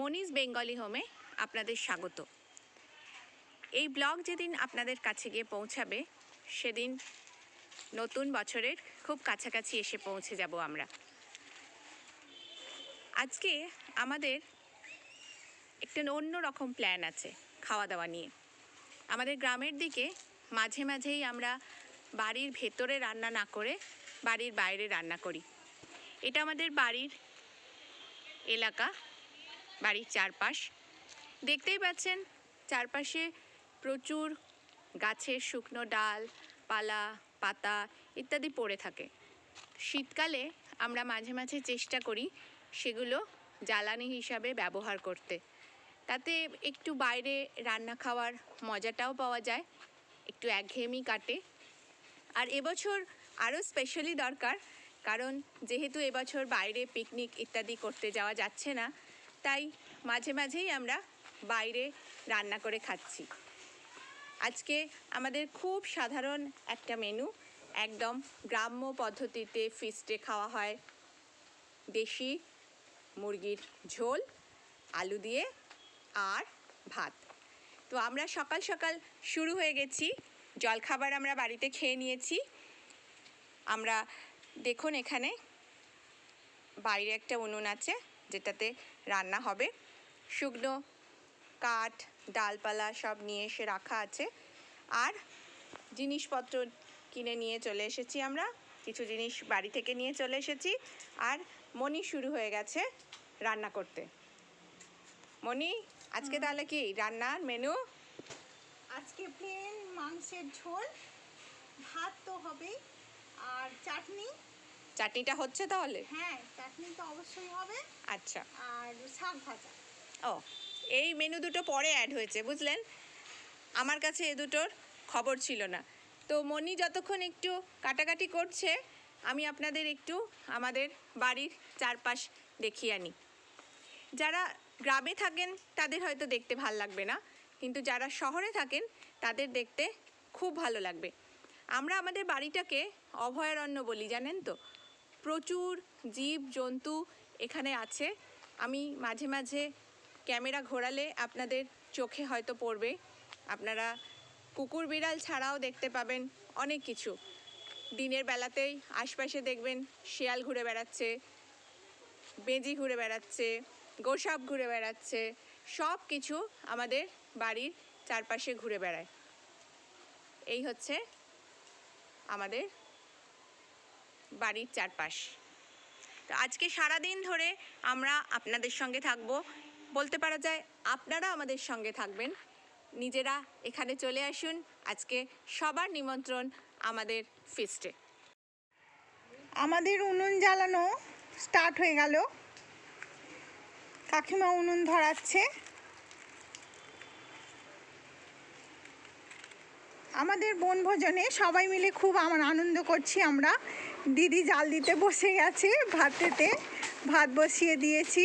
Moniz Bengali হোমে আপনাদের স্বাগত। এই ব্লগ যেদিন আপনাদের কাছে গিয়ে পৌঁছাবে, সেদিন নতুন বছরের খুব কাছাকাছি এসে পৌঁছে যাব আমরা। আজকে আমাদের একটা অন্য রকম প্ল্যান আছে খাওয়া দাওয়া নিয়ে। আমাদের গ্রামের দিকে মাঝে মাঝেই আমরা বাড়ির ভেতরে রান্না না করে বাড়ির বাইরে রান্না করি। এটা আমাদের বাড়ির এলাকা। বাড়ির চারপাশ। দেখতেই পাচ্ছেন চারপাশে প্রচুর গাছের শুকনো ডাল, পালা, পাতা ইত্যাদি পড়ে থাকে। শীতকালে আমরা মাঝে মাঝে চেষ্টা করি সেগুলো জ্বালানি হিসাবে ব্যবহার করতে। তাতে একটু বাইরে রান্না খাওয়ার মজাটাও পাওয়া যায়, একটু একঘেয়েমি কাটে। আর এবছর আরও স্পেশালি দরকার, কারণ যেহেতু এবছর বাইরে পিকনিক ইত্যাদি করতে যাওয়া যাচ্ছে না তাই মাঝে মাঝেই আমরা বাইরে রান্না করে খাচ্ছি। আজকে আমাদের খুব সাধারণ একটা মেনু একদম গ্রাম্য পদ্ধতিতে ফিস্টে খাওয়া হয়। দেশি মুরগির ঝোল, আলু দিয়ে আর ভাত। তো আমরা সকাল সকাল শুরু হয়ে গেছি। জলখাবার আমরা বাড়িতে খেয়ে নিয়েছি। আমরা দেখুন এখানে বাইরে একটা উনুন আছে। যেটাতে রান্না হবে। শুকনো কাঠ ডালপালা সব নিয়ে এসে রাখা আছে। আর জিনিসপত্র কিনে নিয়ে চলে এসেছি আমরা। কিছু জিনিস বাড়ি থেকে নিয়ে চলে এসেছি। আর মনি শুরু হয়ে গেছে রান্না করতে। মনি আজকে তাহলে কি রান্নার মেনু আজকে প্লেন মাংসের ঝোল। ভাত তো হবেই। আর চাটনি। চাটনিটা হচ্ছে তাহলে? হ্যাঁ চাটনি তো অবশ্যই হবে। আচ্ছা। আর শাক ভাজা। ও এই মেনু দুটো পরে অ্যাড হয়েছে বুঝলেন? আমার কাছে এ দুটোর খবর ছিল না। তো মনি যতক্ষণ একটু কাটাকাটি করছে আমি আপনাদের একটু আমাদের বাড়ির চারপাশ দেখিয়ে আনি। যারা গ্রামে থাকেন তাদের হয়তো দেখতে ভালো লাগবে না। কিন্তু যারা শহরে থাকেন তাদের দেখতে খুব ভালো লাগবে। আমরা আমাদের বাড়িটাকে অভয়ারণ্য বলি জানেন তো? প্রচুর জীব, জন্তু এখানে আছে। আমি মাঝে মাঝে ক্যামেরা ঘোরালে আপনাদের চোখে হয়তো পড়বে। আপনারা কুকুর বিড়াল ছাড়াও দেখতে পাবেন অনেক কিছু। দিনের বেলাতেই আশপাশে দেখবেন শিয়াল ঘুরে বেড়াচ্ছে, বেজি ঘুরে বেড়াচ্ছে, গোসাপ ঘুরে বেড়াচ্ছে, সব কিছু আমাদের বাড়ির চারপাশে ঘুরে বেড়ায়। এই হচ্ছে আমাদের বাড়ির চারপাশ। তো আজকে সারা দিন ধরে আমরা আপনাদের সঙ্গে থাকব। বলতে পারা যায় আপনারা আমাদের সঙ্গে থাকবেন। নিজেরা এখানে চলে আসুন। আজকে সবার নিমন্ত্রণ আমাদের ফিস্টে আমাদের উনুন জ্বালানো স্টার্ট হয়ে গেল। কাকিমা উনুন ধরাচ্ছে। আমাদের বনভোজনে সবাই মিলে খুব আমার আনন্দ করছি আমরা। দিদি জাল দিতে বসে গেছে ভাতেতে। ভাত বসিয়ে দিয়েছি।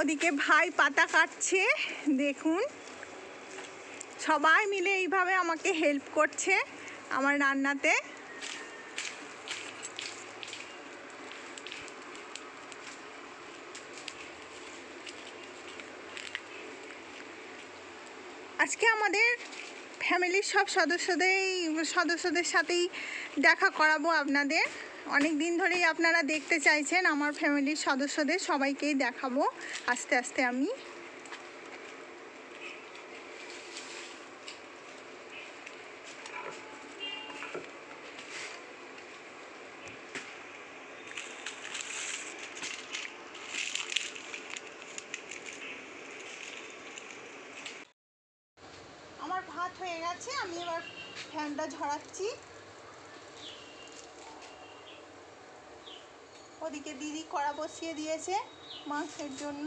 ওদিকে ভাই পাতা কাটছে, দেখুন। সবাই মিলে এইভাবে আমাকে হেল্প করছে আমার রান্নাতে। আজকে আমাদের ফ্যামিলির সব সদস্যদেরই, সদস্যদের সাথেই দেখা করাবো আপনাদের। অনেক দিন ধরেই আপনারা দেখতে চাইছেন আমার ফ্যামিলির সদস্যদের, সবাইকেই দেখাবো আস্তে আস্তে আমি আমার ভাত হয়ে গেছে আমি এবার ঝরাচ্ছি ওদিকে দিদি কড়া বসিয়ে দিয়েছে মাংসের জন্য।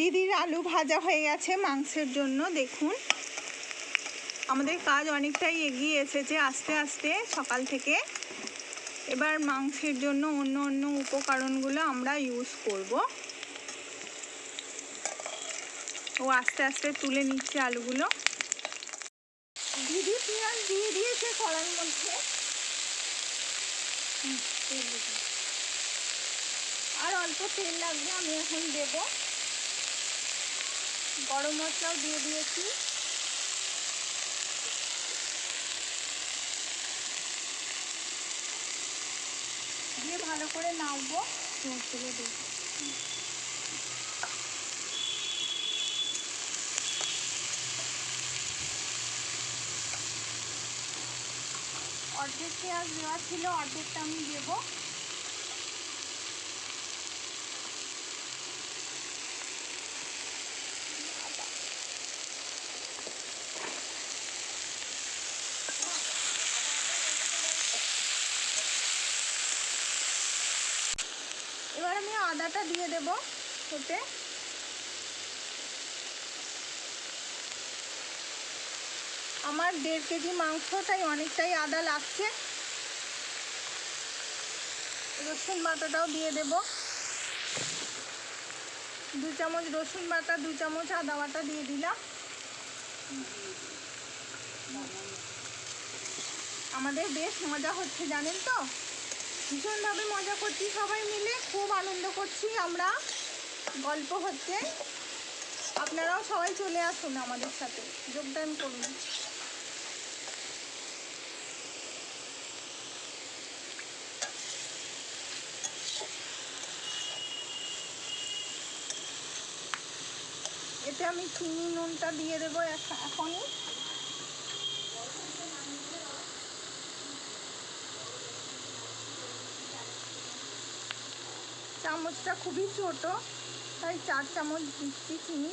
দিদির আলু ভাজা হয়ে গেছে মাংসের জন্য, দেখুন। আমাদের কাজ অনেকটাই এগিয়ে এসেছে আস্তে আস্তে সকাল থেকে। এবার মাংসের জন্য অন্য অন্য উপকরণগুলো আমরা ইউজ করব। ও আস্তে আস্তে তুলে নিচ্ছে আলুগুলো। দিদি পেঁয়াজ দিয়ে দিয়েছে কড়ার মধ্যে। আর অল্প তেল লাগবে, আমি এখন দেব। গরম মশলাও দিয়ে দিয়েছি। দিয়ে ভালো করে নাড়বো। মশলা দিয়ে অর্ধেক পেঁয়াজ দেওয়া ছিল, অর্ধেকটা আমি দেবো। এবার আমি আদাটা দিয়ে দেব ওতে আমার দেড় কেজি মাংস তাই অনেকটাই আদা লাগছে। রসুন বাটাটাও দিয়ে দেব। দু চামচ রসুন বাটা, দু চামচ আদা বাটা দিয়ে দিলাম। আমাদের বেশ মজা হচ্ছে, জানেন তো? ভীষণভাবে মজা করছি, সবাই মিলে খুব আনন্দ করছি আমরা গল্প হচ্ছে। আপনারাও সবাই চলে আসুন আমাদের সাথে, যোগদান করুন। এতে আমি চিনি নুনটা দিয়ে দেবো এখ- এখনই। চামচটা খুবই ছোট, তাই চার চামচ দিচ্ছি চিনি।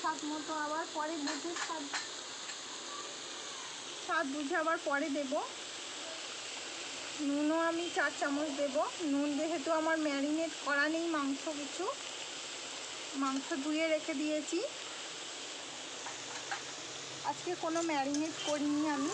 স্বাদ মতো আবার পরে বুঝে স্বাদ স্বাদ বুঝে আবার পরে দেব। নুনও আমি চার চামচ দেব। নুন যেহেতু আমার ম্যারিনেট করা নেই মাংস কিছু, মাংস ধুয়ে রেখে দিয়েছি। আজকে কোনো ম্যারিনেট করিনি আমি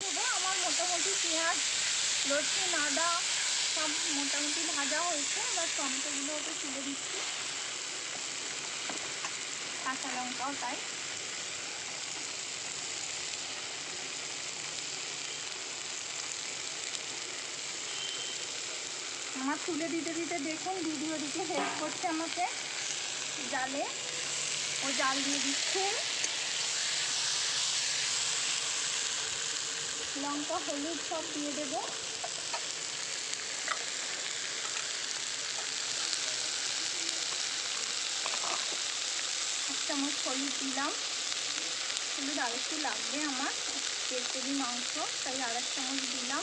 দেবো। আমার মোটামুটি পেঁয়াজ রসুন আদা সব মোটামুটি ভাজা হয়েছে, এবার টমেটোগুলো ওটা তুলে দিচ্ছি। কাঁচা লঙ্কাও তাই। আমার তুলে দিতে দিতে দেখুন দিদি ওদিকে হেল্প করছে আমাকে জালে। ও জাল দিয়ে দিচ্ছে। লঙ্কা, হলুদ সব দিয়ে দেবো। চামচ হলুদ দিলাম। হলুদ আর লাগবে আমার দেড় কেজি মাংস, তাই আর চামচ দিলাম।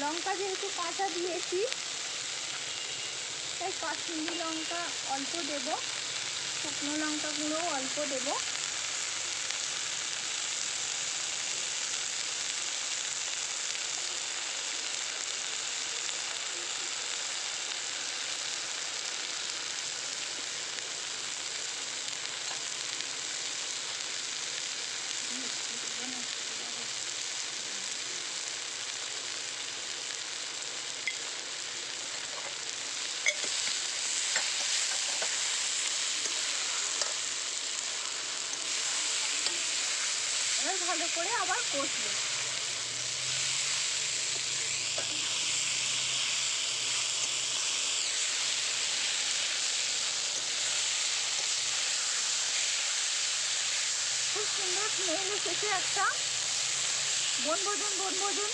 লঙ্কা যেহেতু কাঁচা দিয়েছি, তাই কাশ্মীরি লঙ্কা অল্প দেবো, শুকনো লঙ্কাগুলোও অল্প দেবো। ভালো করে আবার কষবো। খুব সুন্দর স্মেল এসেছে একটা বনভোজন বনভোজন।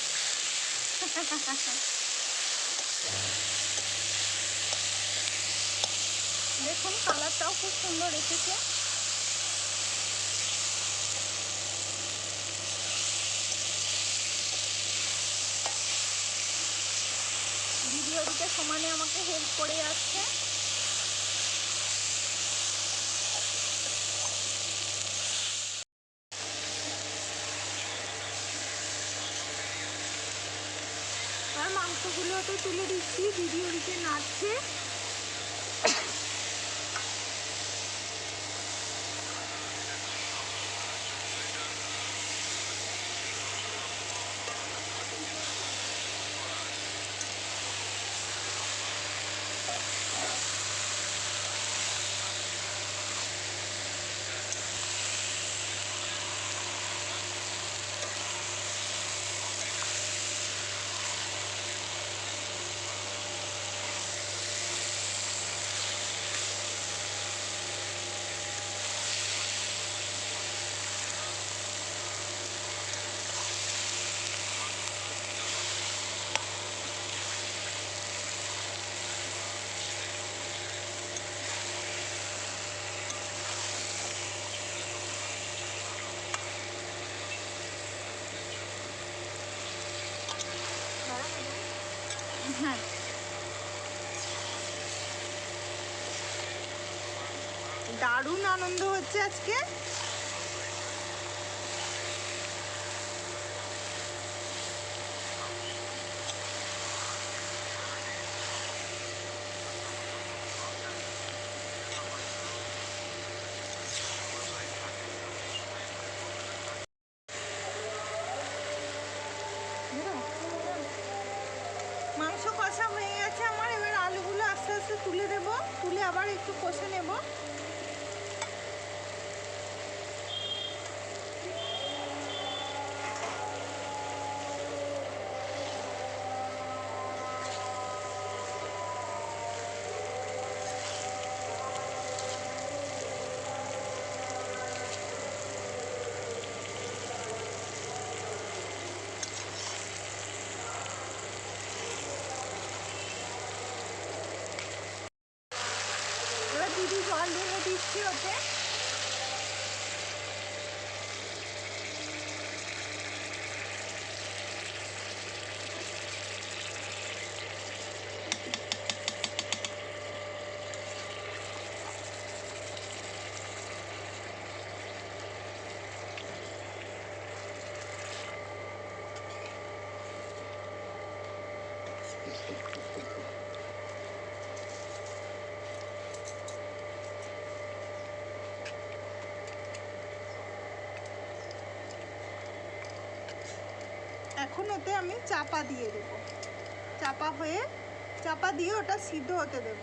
দেখুন, কালারটাও খুব সুন্দর এসেছে দিদি ওদিকে সমানে আমাকে হেল্প করে যাচ্ছে। আর মাংসগুলো তো তুলে দিচ্ছি দিদি ওদিকে নাচছে হ্যাঁ দারুণ আনন্দ হচ্ছে আজকে মাংস কষা হয়ে গেছে আমার এবার আলুগুলো আস্তে আস্তে তুলে দেব তুলে আবার একটু কষে নেব এবার দিদি জল ঢেলে দিচ্ছি ওতে এখন ওতে আমি চাপা দিয়ে দেব চাপা হয়ে চাপা দিয়ে ওটা সিদ্ধ হতে দেব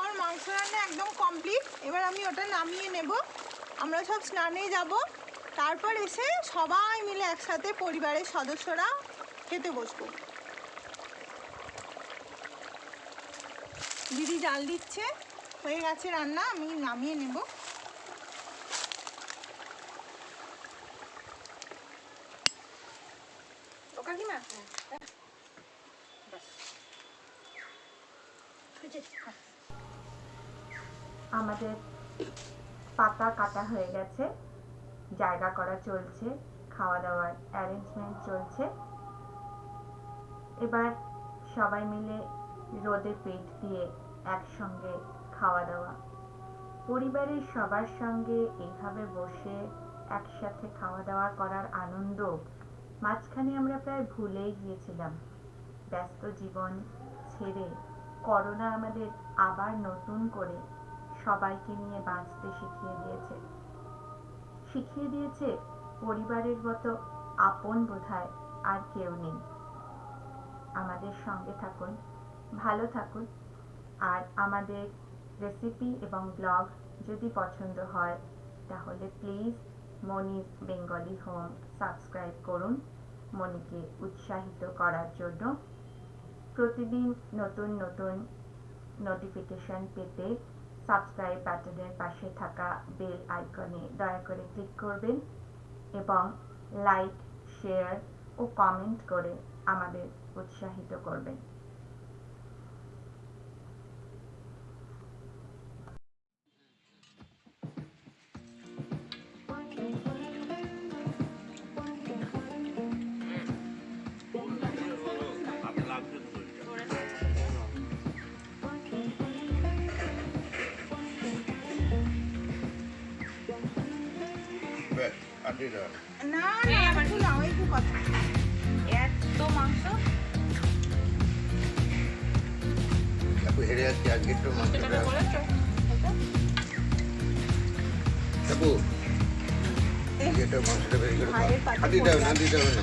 আমার মাংস রান্না একদম কমপ্লিট এবার আমি ওটা নামিয়ে নেব। আমরা সব স্নানে যাব। তারপর এসে সবাই মিলে একসাথে পরিবারের সদস্যরা খেতে বসবো। দিদি জাল দিচ্ছে। হয়ে গেছে রান্না আমি নামিয়ে নেব। কাকিমা? আমাদের পাতা কাটা হয়ে গেছে। জায়গা করা চলছে খাওয়া দাওয়ার অ্যারেঞ্জমেন্ট চলছে। এবার সবাই মিলে রোদে পেট দিয়ে একসঙ্গে খাওয়া দাওয়া পরিবারের সবার সঙ্গে এইভাবে বসে একসাথে খাওয়া দাওয়া করার আনন্দ মাঝখানে আমরা প্রায় ভুলেই গিয়েছিলাম। ব্যস্ত জীবন ছেড়ে করোনা আমাদের আবার নতুন করে সবাইকে নিয়ে বাঁচতে শিখিয়ে দিয়েছে। শিখিয়ে দিয়েছে পরিবারের মতো আপন বোধহয় আর কেউ নেই। আমাদের সঙ্গে থাকুন, ভালো থাকুন। আর আমাদের রেসিপি এবং ব্লগ যদি পছন্দ হয়, তাহলে প্লিজ মনির বেঙ্গলি হোম সাবস্ক্রাইব করুন। মনিকে উৎসাহিত করার জন্য প্রতিদিন নতুন নতুন নোটিফিকেশন পেতে সাবস্ক্রাইব বাটনের পাশে থাকা বেল আইকনে দয়া করে ক্লিক করবেন এবং লাইক শেয়ার ও কমেন্ট করে আমাদের উৎসাহিত করবেন। না না একটু কথা এত মাংস আপু হেরে যাচ্ছি আজকে একটু মাংসটা আপু এটা মাংসটা বের করে হাতি দাও না দিতে হবে না।